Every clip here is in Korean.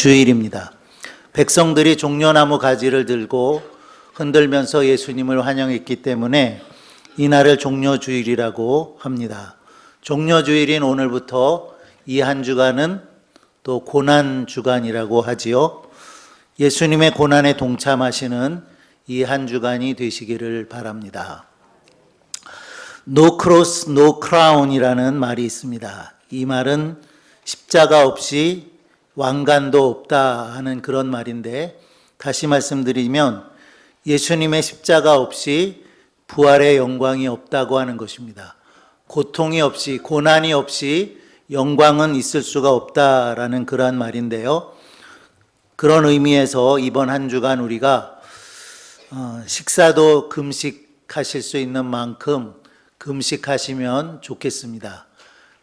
주일입니다. 백성들이 종려나무 가지를 들고 흔들면서 예수님을 환영했기 때문에 이날을 종려주일이라고 합니다. 종려주일인 오늘부터 이 한 주간은 또 고난주간이라고 하지요. 예수님의 고난에 동참하시는 이 한 주간이 되시기를 바랍니다. No cross, no crown이라는 말이 있습니다. 이 말은 십자가 없이 왕관도 없다 하는 그런 말인데 다시 말씀드리면 예수님의 십자가 없이 부활의 영광이 없다고 하는 것입니다. 고통이 없이 고난이 없이 영광은 있을 수가 없다라는 그러한 말인데요. 그런 의미에서 이번 한 주간 우리가 어, 식사도 금식하실 수 있는 만큼 금식하시면 좋겠습니다.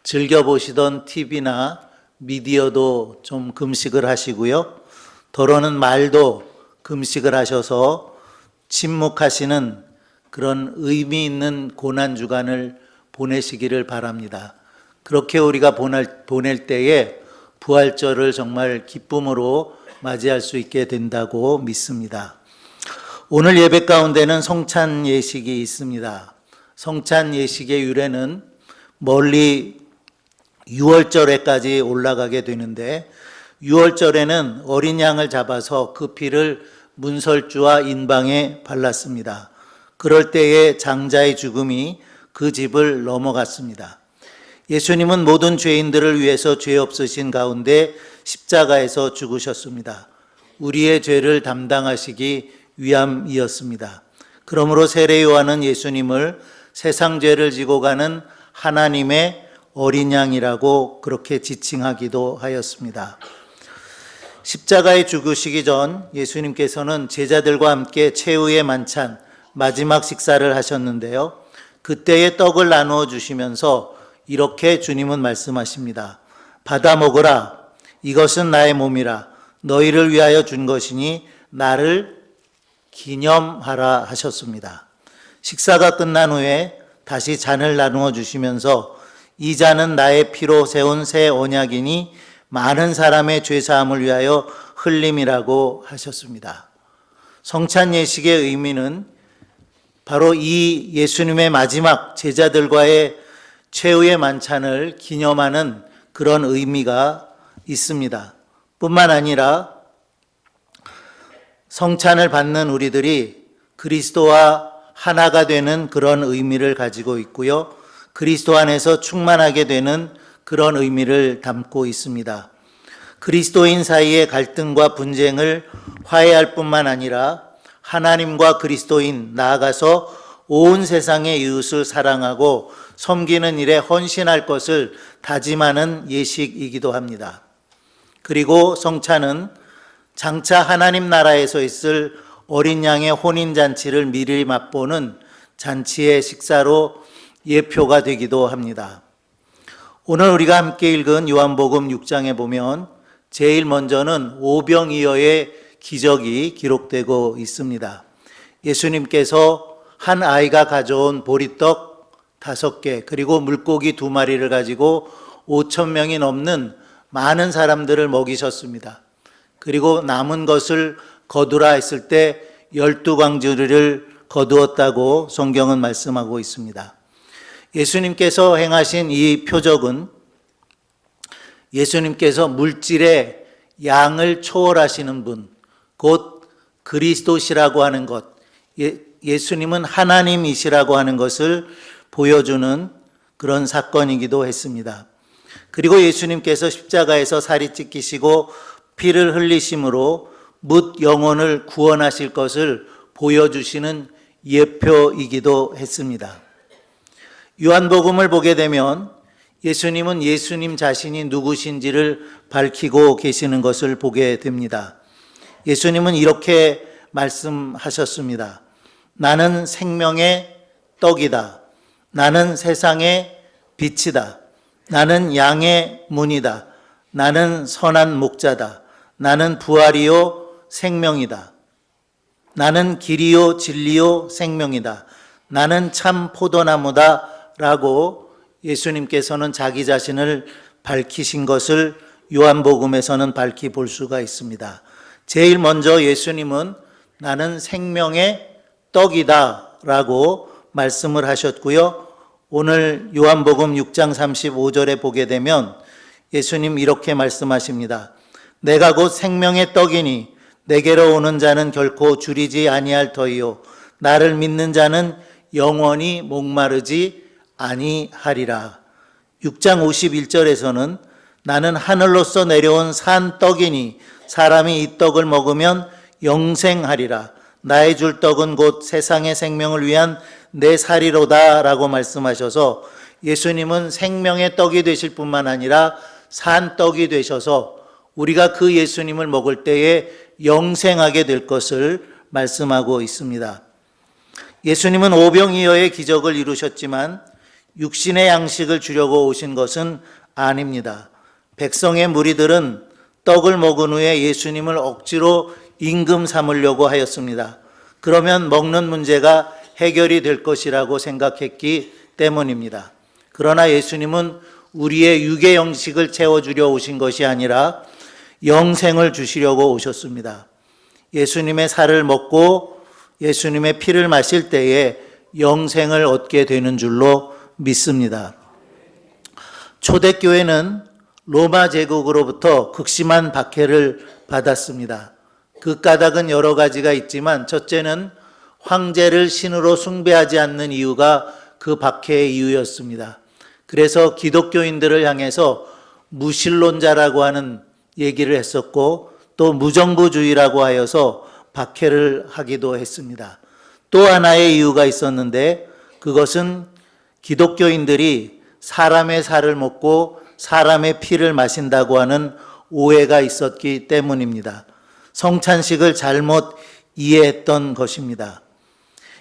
즐겨 보시던 TV나 미디어도 좀 금식을 하시고요. 더러는 말도 금식을 하셔서 침묵하시는 그런 의미 있는 고난 주간을 보내시기를 바랍니다. 그렇게 우리가 보낼, 보낼 때에 부활절을 정말 기쁨으로 맞이할 수 있게 된다고 믿습니다. 오늘 예배 가운데는 성찬 예식이 있습니다. 성찬 예식의 유래는 멀리 6월절에까지 올라가게 되는데 6월절에는 어린 양을 잡아서 그 피를 문설주와 인방에 발랐습니다. 그럴 때에 장자의 죽음이 그 집을 넘어갔습니다. 예수님은 모든 죄인들을 위해서 죄 없으신 가운데 십자가에서 죽으셨습니다. 우리의 죄를 담당하시기 위함이었습니다. 그러므로 세례 요한은 예수님을 세상 죄를 지고 가는 하나님의 어린 양이라고 그렇게 지칭하기도 하였습니다. 십자가에 죽으시기 전 예수님께서는 제자들과 함께 최후의 만찬 마지막 식사를 하셨는데요. 그때의 떡을 나누어 주시면서 이렇게 주님은 말씀하십니다. 받아 먹으라. 이것은 나의 몸이라. 너희를 위하여 준 것이니 나를 기념하라 하셨습니다. 식사가 끝난 후에 다시 잔을 나누어 주시면서 이 잔은 나의 피로 세운 새 언약이니 많은 사람의 죄 사함을 위하여 흘림이라고 하셨습니다. 성찬 예식의 의미는 바로 이 예수님의 마지막 제자들과의 최후의 만찬을 기념하는 그런 의미가 있습니다. 뿐만 아니라 성찬을 받는 우리들이 그리스도와 하나가 되는 그런 의미를 가지고 있고요. 그리스도 안에서 충만하게 되는 그런 의미를 담고 있습니다. 그리스도인 사이의 갈등과 분쟁을 화해할 뿐만 아니라 하나님과 그리스도인 나아가서 온 세상의 이웃을 사랑하고 섬기는 일에 헌신할 것을 다짐하는 예식이기도 합니다. 그리고 성찬은 장차 하나님 나라에서 있을 어린 양의 혼인 잔치를 미리 맛보는 잔치의 식사로 예표가 되기도 합니다. 오늘 우리가 함께 읽은 요한복음 6장에 보면 제일 먼저는 오병이어의 기적이 기록되고 있습니다. 예수님께서 한 아이가 가져온 보리떡 다섯 개 그리고 물고기 두 마리를 가지고 5천 명이 넘는 많은 사람들을 먹이셨습니다. 그리고 남은 것을 거두라 했을 때 열두 광주리를 거두었다고 성경은 말씀하고 있습니다. 예수님께서 행하신 이 표적은 예수님께서 물질의 양을 초월하시는 분, 곧 그리스도시라고 하는 것, 예, 예수님은 하나님이시라고 하는 것을 보여주는 그런 사건이기도 했습니다. 그리고 예수님께서 십자가에서 살이 찢기시고 피를 흘리심으로 묻 영혼을 구원하실 것을 보여주시는 예표이기도 했습니다. 요한복음을 보게 되면 예수님은 예수님 자신이 누구신지를 밝히고 계시는 것을 보게 됩니다. 예수님은 이렇게 말씀하셨습니다. 나는 생명의 떡이다. 나는 세상의 빛이다. 나는 양의 문이다. 나는 선한 목자다. 나는 부활이요 생명이다. 나는 길이요 진리요 생명이다. 나는 참 포도나무다. 라고 예수님께서는 자기 자신을 밝히신 것을 요한복음에서는 밝히 볼 수가 있습니다. 제일 먼저 예수님은 나는 생명의 떡이다 라고 말씀을 하셨고요. 오늘 요한복음 6장 35절에 보게 되면 예수님 이렇게 말씀하십니다. 내가 곧 생명의 떡이니 내게로 오는 자는 결코 줄이지 아니할 터이요 나를 믿는 자는 영원히 목마르지 아니하리라. 6장 51절에서는 나는 하늘로서 내려온 산 떡이니 사람이 이 떡을 먹으면 영생하리라. 나의 줄 떡은 곧 세상의 생명을 위한 내 살이로다 라고 말씀하셔서 예수님은 생명의 떡이 되실 뿐만 아니라 산 떡이 되셔서 우리가 그 예수님을 먹을 때에 영생하게 될 것을 말씀하고 있습니다. 예수님은 오병이어의 기적을 이루셨지만 육신의 양식을 주려고 오신 것은 아닙니다. 백성의 무리들은 떡을 먹은 후에 예수님을 억지로 임금 삼으려고 하였습니다. 그러면 먹는 문제가 해결이 될 것이라고 생각했기 때문입니다. 그러나 예수님은 우리의 육의 영식을 채워주려 오신 것이 아니라 영생을 주시려고 오셨습니다. 예수님의 살을 먹고 예수님의 피를 마실 때에 영생을 얻게 되는 줄로 믿습니다. 초대교회는 로마 제국으로부터 극심한 박해를 받았습니다. 그 까닭은 여러 가지가 있지만 첫째는 황제를 신으로 숭배하지 않는 이유가 그 박해의 이유였습니다. 그래서 기독교인들을 향해서 무신론자라고 하는 얘기를 했었고 또 무정부주의라고 하여서 박해를 하기도 했습니다. 또 하나의 이유가 있었는데 그것은 기독교인들이 사람의 살을 먹고 사람의 피를 마신다고 하는 오해가 있었기 때문입니다. 성찬식을 잘못 이해했던 것입니다.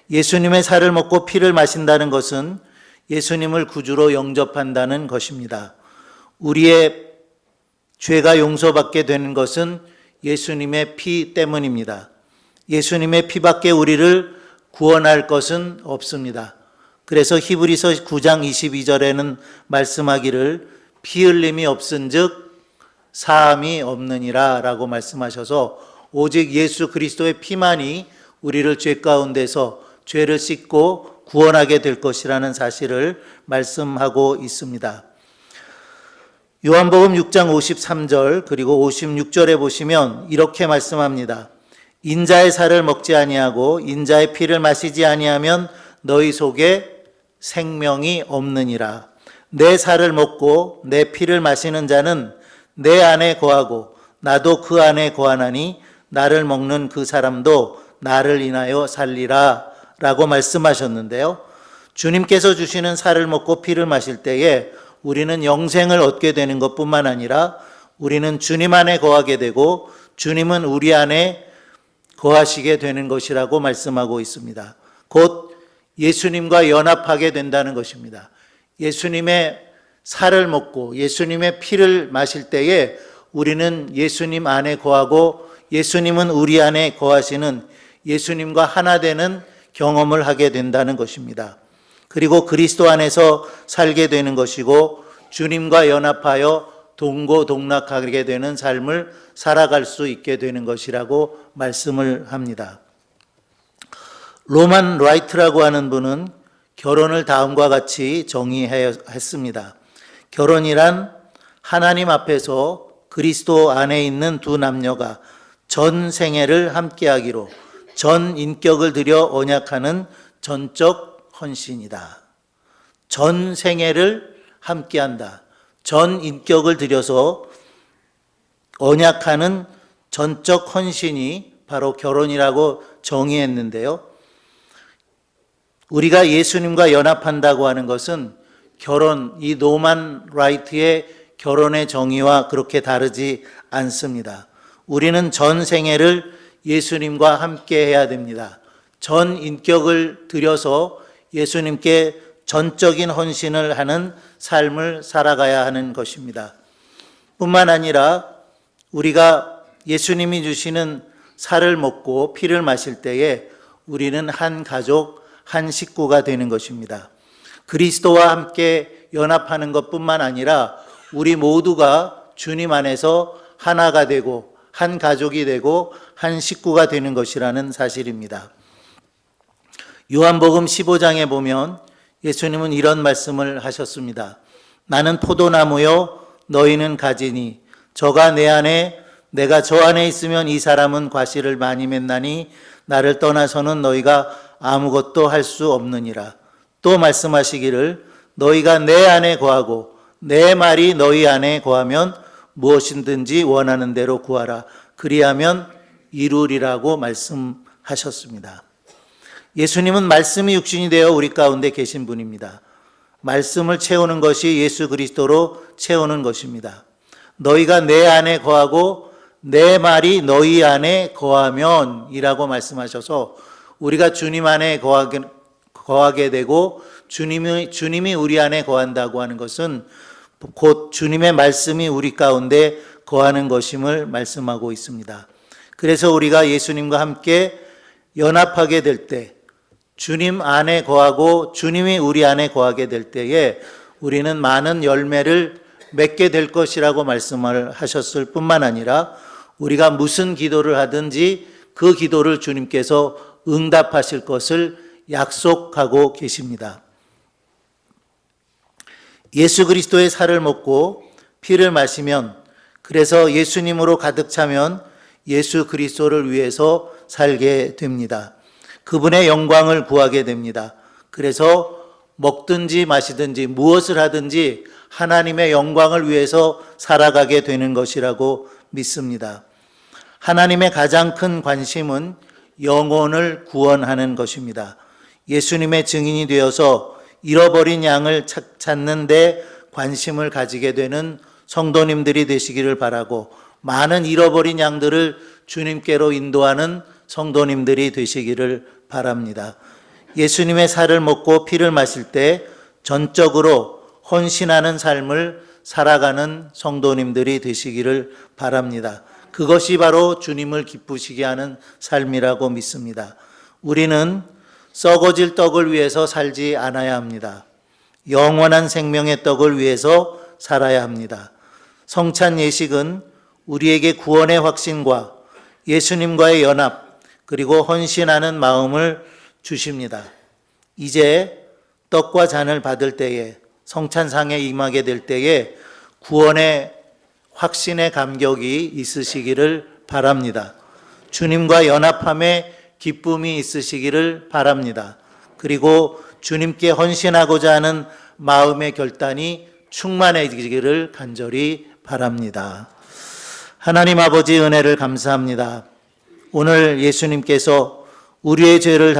예수님의 살을 먹고 피를 마신다는 것은 예수님을 구주로 영접한다는 것입니다. 우리의 죄가 용서받게 되는 것은 예수님의 피 때문입니다. 예수님의 피밖에 우리를 구원할 것은 없습니다. 그래서 히브리서 9장 22절에는 말씀하기를 피 흘림이 없은즉 사함이 없느니라 라고 말씀하셔서 오직 예수 그리스도의 피만이 우리를 죄 가운데서 죄를 씻고 구원하게 될 것이라는 사실을 말씀하고 있습니다. 요한복음 6장 53절 그리고 56절에 보시면 이렇게 말씀합니다. 인자의 살을 먹지 아니하고 인자의 피를 마시지 아니하면 너희 속에 생명이 없느니라. 내 살을 먹고 내 피를 마시는 자는 내 안에 거하고 나도 그 안에 거하나니 나를 먹는 그 사람도 나를 인하여 살리라 라고 말씀하셨는데요. 주님께서 주시는 살을 먹고 피를 마실 때에 우리는 영생을 얻게 되는 것 뿐만 아니라 우리는 주님 안에 거하게 되고 주님은 우리 안에 거하시게 되는 것이라고 말씀하고 있습니다. 곧 예수님과 연합하게 된다는 것입니다. 예수님의 살을 먹고 예수님의 피를 마실 때에 우리는 예수님 안에 거하고 예수님은 우리 안에 거하시는 예수님과 하나 되는 경험을 하게 된다는 것입니다. 그리고 그리스도 안에서 살게 되는 것이고 주님과 연합하여 동고동락하게 되는 삶을 살아갈 수 있게 되는 것이라고 말씀을 합니다. 로만 라이트라고 하는 분은 결혼을 다음과 같이 정의했습니다. 결혼이란 하나님 앞에서 그리스도 안에 있는 두 남녀가 전 생애를 함께하기로 전 인격을 들여 언약하는 전적 헌신이다. 전 생애를 함께한다. 전 인격을 들여서 언약하는 전적 헌신이 바로 결혼이라고 정의했는데요. 우리가 예수님과 연합한다고 하는 것은 결혼, 이 노만 라이트의 결혼의 정의와 그렇게 다르지 않습니다. 우리는 전 생애를 예수님과 함께 해야 됩니다. 전 인격을 들여서 예수님께 전적인 헌신을 하는 삶을 살아가야 하는 것입니다. 뿐만 아니라 우리가 예수님이 주시는 살을 먹고 피를 마실 때에 우리는 한 가족, 한 식구가 되는 것입니다. 그리스도와 함께 연합하는 것 뿐만 아니라 우리 모두가 주님 안에서 하나가 되고 한 가족이 되고 한 식구가 되는 것이라는 사실입니다. 요한복음 15장에 보면 예수님은 이런 말씀을 하셨습니다. 나는 포도나무요 너희는 가지니 저가 내 안에 내가 저 안에 있으면 이 사람은 과실을 많이 맺나니 나를 떠나서는 너희가 아무것도 할 수 없느니라. 또 말씀하시기를 너희가 내 안에 거하고 내 말이 너희 안에 거하면 무엇이든지 원하는 대로 구하라. 그리하면 이루리라고 말씀하셨습니다. 예수님은 말씀이 육신이 되어 우리 가운데 계신 분입니다. 말씀을 채우는 것이 예수 그리스도로 채우는 것입니다. 너희가 내 안에 거하고 내 말이 너희 안에 거하면 이라고 말씀하셔서 우리가 주님 안에 거하게, 거하게 되고 주님이, 주님이 우리 안에 거한다고 하는 것은 곧 주님의 말씀이 우리 가운데 거하는 것임을 말씀하고 있습니다. 그래서 우리가 예수님과 함께 연합하게 될 때, 주님 안에 거하고 주님이 우리 안에 거하게 될 때에 우리는 많은 열매를 맺게 될 것이라고 말씀을 하셨을 뿐만 아니라 우리가 무슨 기도를 하든지 그 기도를 주님께서 응답하실 것을 약속하고 계십니다. 예수 그리스도의 살을 먹고 피를 마시면 그래서 예수님으로 가득 차면 예수 그리스도를 위해서 살게 됩니다. 그분의 영광을 구하게 됩니다. 그래서 먹든지 마시든지 무엇을 하든지 하나님의 영광을 위해서 살아가게 되는 것이라고 믿습니다. 하나님의 가장 큰 관심은 영혼을 구원하는 것입니다. 예수님의 증인이 되어서 잃어버린 양을 찾는데 관심을 가지게 되는 성도님들이 되시기를 바라고 많은 잃어버린 양들을 주님께로 인도하는 성도님들이 되시기를 바랍니다. 예수님의 살을 먹고 피를 마실 때 전적으로 헌신하는 삶을 살아가는 성도님들이 되시기를 바랍니다. 그것이 바로 주님을 기쁘시게 하는 삶이라고 믿습니다. 우리는 썩어질 떡을 위해서 살지 않아야 합니다. 영원한 생명의 떡을 위해서 살아야 합니다. 성찬 예식은 우리에게 구원의 확신과 예수님과의 연합, 그리고 헌신하는 마음을 주십니다. 이제 떡과 잔을 받을 때에 성찬상에 임하게 될 때에 구원의 확신의 감격이 있으시기를 바랍니다. 주님과 연합함에 기쁨이 있으시기를 바랍니다. 그리고 주님께 헌신하고자 하는 마음의 결단이 충만해지기를 간절히 바랍니다. 하나님 아버지 은혜를 감사합니다. 오늘 예수님께서 우리의 죄를